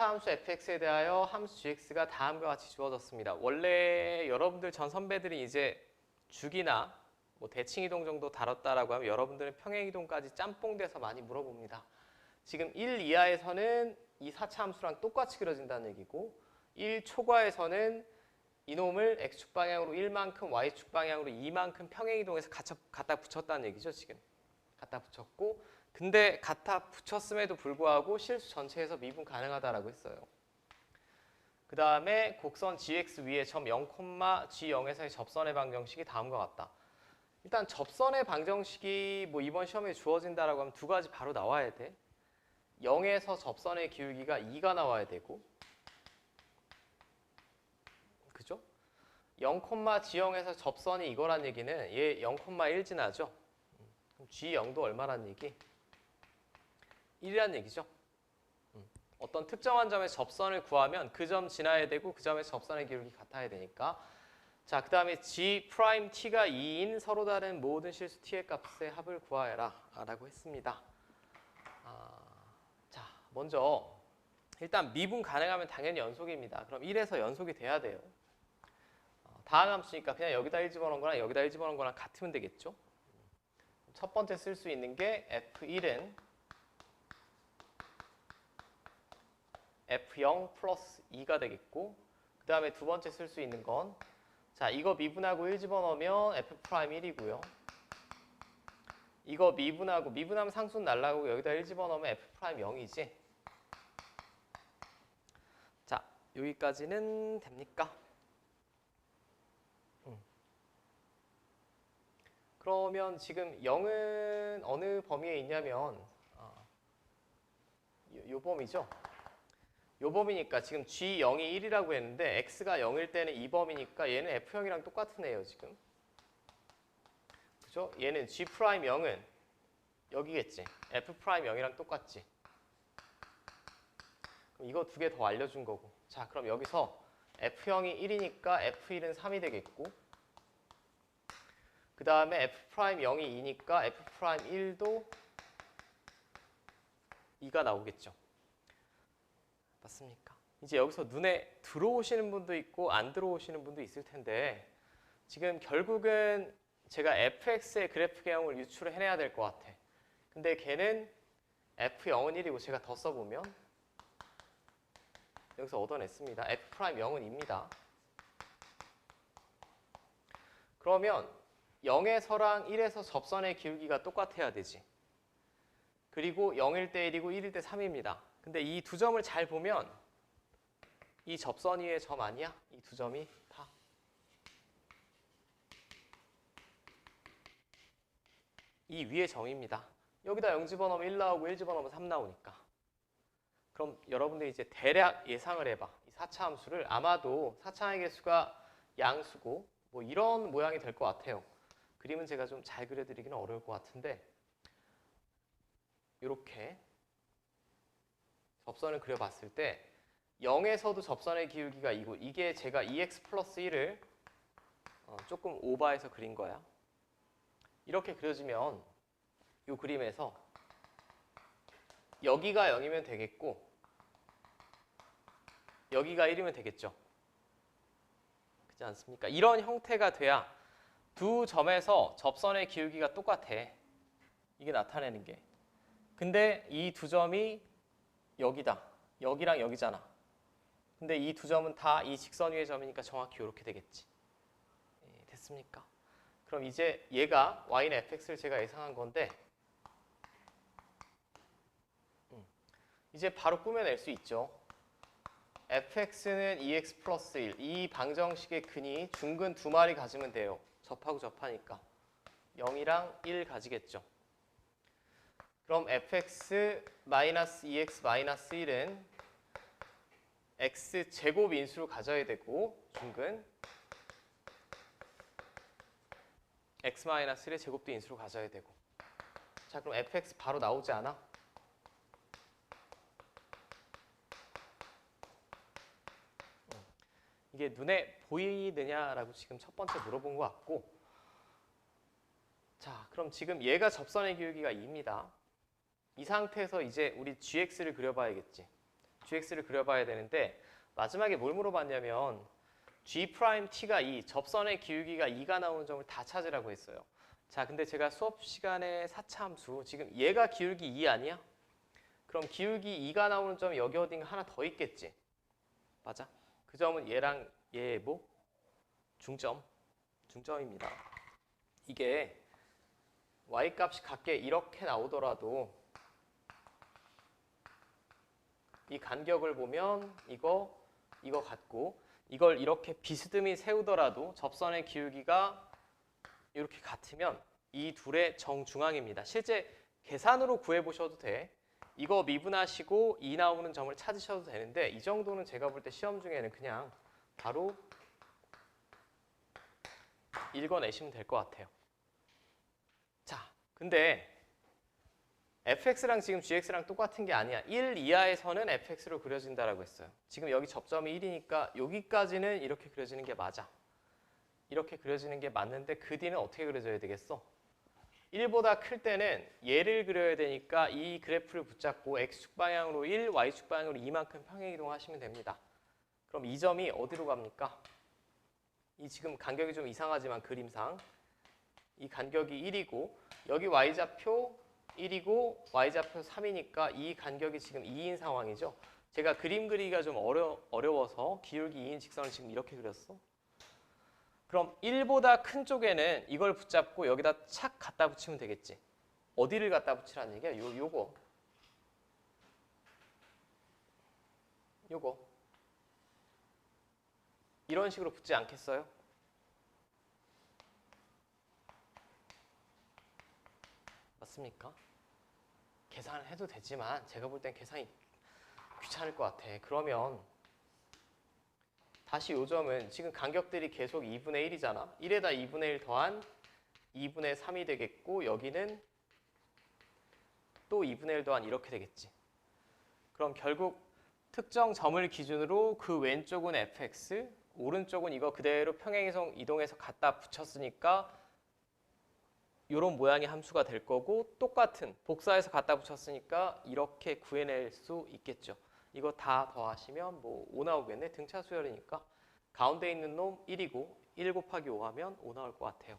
4차 함수 fx에 대하여 함수 gx가 다음과 같이 주어졌습니다. 원래 여러분들 전 선배들이 이제 주기나 뭐 대칭 이동 정도 다뤘다라고 하면 여러분들은 평행 이동까지 짬뽕 돼서 많이 물어봅니다. 지금 1 이하에서는 이 4차 함수랑 똑같이 그려진다는 얘기고 1 초과에서는 이놈을 x축 방향으로 1만큼 y축 방향으로 2만큼 평행 이동해서 갖다, 갖다 붙였다는 얘기죠, 지금. 갖다 붙였고 근데 갖다 붙였음에도 불구하고 실수 전체에서 미분 가능하다라고 했어요. 그 다음에 곡선 gx 위에 점 0, g0에서의 접선의 방정식이 다음과 같다. 일단 접선의 방정식이 뭐 이번 시험에 주어진다라고 하면 두 가지 바로 나와야 돼. 0에서 접선의 기울기가 2가 나와야 되고 그죠? 0, g0에서 접선이 이거란 얘기는 얘 0,1 지나죠? 그럼 g0도 얼마란 얘기? 1이란 얘기죠. 음. 어떤 특정한 점에서 접선을 구하면 그 점 지나야 되고 그 점에서 접선의 기울기 같아야 되니까 자, 그 다음에 g 프라임 t가 2인 서로 다른 모든 실수 t의 값의 합을 구하여라 라고 했습니다. 아, 자, 먼저 일단 미분 가능하면 당연히 연속입니다. 그럼 1에서 연속이 돼야 돼요. 어, 다항 함수니까 그냥 여기다 1 집어넣은 거랑 여기다 1 집어넣은 거랑 같으면 되겠죠. 첫 번째 쓸 수 있는 게 f1은 f0 플러스 2가 되겠고 그 다음에 두 번째 쓸 수 있는 건 자, 이거 미분하고 1 집어넣으면 f 프라임 1이고요. 이거 미분하고 미분하면 상수는 날라가고 여기다 1 집어넣으면 f 프라임 0이지. 자, 여기까지는 됩니까? 음. 그러면 지금 0은 어느 범위에 있냐면 아, 요, 요 범위죠. 요 범위니까 지금 G0이 1이라고 했는데 X가 0일 때는 이 범위니까 얘는 F0이랑 똑같은 애예요 지금. 그죠? 얘는 G 프라임 0은 여기겠지. F 프라임 0이랑 똑같지. 그럼 이거 두 개 더 알려준 거고. 자 그럼 여기서 F0이 1이니까 F1은 3이 되겠고 그 다음에 F 프라임 0이 2니까 F 프라임 1도 2가 나오겠죠 맞습니까? 이제 여기서 눈에 들어오시는 분도 있고 안 들어오시는 분도 있을 텐데 지금 결국은 제가 fx의 그래프 개형을 유출을 해내야 될 것 같아. 근데 걔는 f0은 1이고 제가 더 써보면 여기서 얻어냈습니다. f 프라임 0은 2입니다. 그러면 0에서랑 1에서 접선의 기울기가 똑같아야 되지. 그리고 0일 때 1이고 1일 때 3입니다. 근데 이 두 점을 잘 보면 이 접선 위의 점 아니야? 이 두 점이 다. 이 위의 점입니다. 여기다 0 집어넣으면 1 나오고 1 집어넣으면 3 나오니까. 그럼 여러분들이 이제 대략 예상을 해봐. 이 4차 함수를 아마도 4차의 개수가 양수고 뭐 이런 모양이 될 것 같아요. 그림은 제가 좀 잘 그려드리기는 어려울 것 같은데 이렇게 접선을 그려봤을 때 0에서도 접선의 기울기가 이고 이게 제가 2x 플러스 1을 어, 조금 오버해서 그린 거야. 이렇게 그려지면 이 그림에서 여기가 0이면 되겠고 여기가 1이면 되겠죠. 그렇지 않습니까? 이런 형태가 돼야 두 점에서 접선의 기울기가 똑같아. 이게 나타내는 게. 근데 이 두 점이 여기다. 여기랑 여기잖아. 근데 이 두 점은 다 이 직선 위의 점이니까 정확히 이렇게 되겠지. 예, 됐습니까? 그럼 이제 얘가 y는 fx를 제가 예상한 건데 음, 이제 바로 꾸며낼 수 있죠. fx는 2x 플러스 1. 이 방정식의 근이 중근 두 마리 가지면 돼요. 접하고 접하니까. 0이랑 1 가지겠죠. 그럼 fx 마이너스 2x 마이너스 1은 x 제곱 인수로 가져야 되고 중근 x 마이너스 1의 제곱도 인수로 가져야 되고. 자 그럼 fx 바로 나오지 않아? 음, 이게 눈에 보이느냐라고 지금 첫 번째 물어본 것 같고. 자 그럼 지금 얘가 접선의 기울기가 2입니다 이 상태에서 이제 우리 gx를 그려봐야겠지 gx를 그려봐야 되는데 마지막에 뭘 물어봤냐면 g 프라임 t가 2, 접선의 기울기가 2가 나오는 점을 다 찾으라고 했어요. 자, 근데 제가 수업 시간에 4차 함수 지금 얘가 기울기 2 아니야? 그럼 기울기 2가 나오는 점이 여기 어딘가 하나 더 있겠지. 맞아? 그 점은 얘랑 얘 뭐? 중점. 중점입니다. 이게 y 값이 같게 이렇게 나오더라도 이 간격을 보면 이거 이거 같고 이걸 이렇게 비스듬히 세우더라도 접선의 기울기가 이렇게 같으면 이 둘의 정중앙입니다. 실제 계산으로 구해 보셔도 돼. 이거 미분하시고 2 나오는 점을 찾으셔도 되는데 이 정도는 제가 볼 때 시험 중에는 그냥 바로 읽어내시면 될 것 같아요. 자, 근데 fx랑 지금 gx랑 똑같은 게 아니야. 1 이하에서는 fx로 그려진다라고 했어요. 지금 여기 접점이 1이니까 여기까지는 이렇게 그려지는 게 맞아. 이렇게 그려지는 게 맞는데 그 뒤는 어떻게 그려져야 되겠어? 1보다 클 때는 얘를 그려야 되니까 이 그래프를 붙잡고 x축 방향으로 1, y축 방향으로 2만큼 평행 이동하시면 됩니다. 그럼 이 점이 어디로 갑니까? 이 지금 간격이 좀 이상하지만 그림상 이 간격이 1이고 여기 y좌표 1이고 y좌표 3이니까 이 간격이 지금 2인 상황이죠. 제가 그림 그리기가 좀 어려, 어려워서 기울기 2인 직선을 지금 이렇게 그렸어. 그럼 1보다 큰 쪽에는 이걸 붙잡고 여기다 착 갖다 붙이면 되겠지. 어디를 갖다 붙이라는 얘기야? 요, 요거. 요거. 이런 식으로 붙지 않겠어요? 맞습니까? 계산을 해도 되지만 제가 볼 땐 계산이 귀찮을 것 같아. 그러면 다시 요점은 지금 간격들이 계속 2분의 1이잖아. 1에다 2분의 1 더한 2분의 3이 되겠고 여기는 또 2분의 1 더한 이렇게 되겠지. 그럼 결국 특정 점을 기준으로 그 왼쪽은 fx, 오른쪽은 이거 그대로 평행이동 이동해서 갖다 붙였으니까 이런 모양의 함수가 될 거고 똑같은 복사해서 갖다 붙였으니까 이렇게 구해낼 수 있겠죠. 이거 다 더하시면 뭐 5 나오겠네. 등차 수열이니까 가운데 있는 놈 1이고 1 곱하기 5 하면 5 나올 것 같아요.